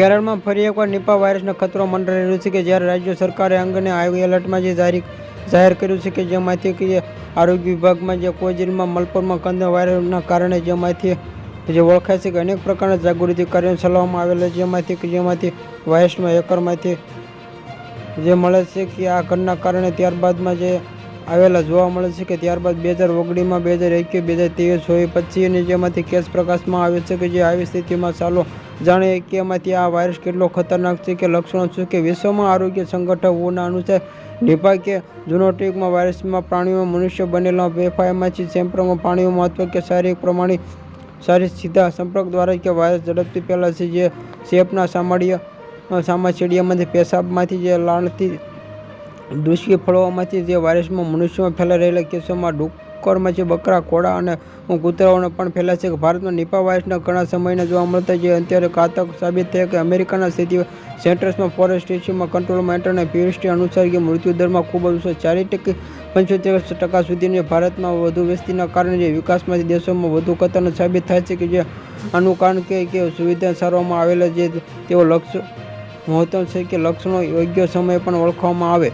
કેરળમાં ફરી એકવાર નિપા વાયરસનો ખતરો મંડરાઈ રહ્યો છે કે જ્યારે રાજ્ય સરકારે અંગને હાઈ એલર્ટમાં જે જારી જાહેર કર્યું છે કે જેમાંથી કે આરોગ્ય વિભાગમાં જે કોચીનમાં મલપુરમાં કંદ વાયરસના કારણે જેમાંથી જે ઓળખાય છે કે અનેક પ્રકારના જાગૃતિ કાર્યો ચલાવવામાં આવેલા જેમાંથી કે જેમાંથી વાયરસમાં એકરમાંથી જે મળે છે કે આ ઘરના કારણે ત્યારબાદમાં જે આવેલા જોવા મળે છે કે ત્યારબાદ બે હજાર ઓગણીમાં બે હજાર એકવીસ, બે હજાર ત્રેવીસ હોય પછી અને જેમાંથી કેસ પ્રકાશમાં આવે છે કે જે આવી સ્થિતિમાં ચાલો જાણીએ કે એમાંથી આ વાયરસ કેટલો ખતરનાક છે કે લક્ષણો શું કે વિશ્વમાં આરોગ્ય સંગઠનોના અનુસાર નિભા કે ઝુનોટિકમાં વાયરસમાં પ્રાણીઓમાં મનુષ્ય બનેલા વેફાયમાંથી સેમ્પલમાં પ્રાણીઓમાં અથવા કે શારીરિક પ્રમાણે શારીરિક સીધા સંપર્ક દ્વારા કે વાયરસ ઝડપથી ફેલાય છે જે ચેપના સામાડિયા સામાચીડિયામાંથી પેશાબમાંથી જે લાણથી દૂષિત ફળોમાંથી જે વાયરસમાં મનુષ્યમાં ફેલાઈ રહેલા કેસોમાં ડુક્કરમાંથી બકરા, ઘોડા અને કૂતરાઓને પણ ફેલાય છે કે ભારતમાં નિપા વાયરસના ઘણા સમયના જોવા મળતા જે અત્યારે ઘાતક સાબિત થયા કે અમેરિકાના સ્થિતિ સેન્ટર્સમાં ફોરેસ્ટેશનમાં કંટ્રોલમાં એન્ટરને પીએસટી અનુસાર કે મૃત્યુદરમાં ખૂબ ઓછો ચાલીસ ટકે પંચોતેર ટકા સુધીની ભારતમાં વધુ વસ્તીના કારણે જે વિકાસમાંથી દેશોમાં વધુ ખતરનાક સાબિત થાય છે કે જે આનું કારણ કે કે સુવિધા સારવામાં આવેલા જે તેઓ લક્ષ મહત્વ છે કે લક્ષણો યોગ્ય સમયે પણ ઓળખવામાં આવે.